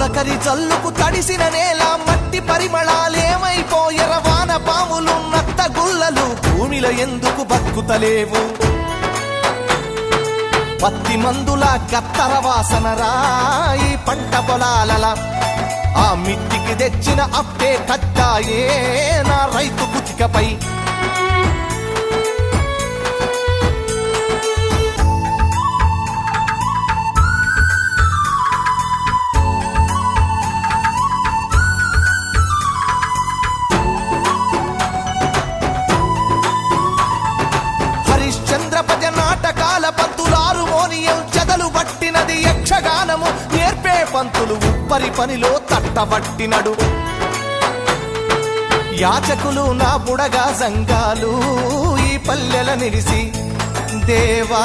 తొలకరి జల్లుకు తడిసిన నేల మట్టి పరిమళాలేమైపోయర వాన పాములు నత్త గుళ్ళలు భూమిలో ఎందుకు బతుకుతలేవు? పత్తి మందుల కత్తర వాసన రాయి పంట పొలాలల. ఆ మిట్టికి తెచ్చిన అప్పే కట్టాయే నా రైతు కుతికపై. పట్టినది యక్షగానము నేర్పే పంతులు ఉప్పరి పనిలో తట్టబట్టినడు. యాచకులు నా బుడగా సంఘాలు ఈ పల్లెల నిలిసి దేవా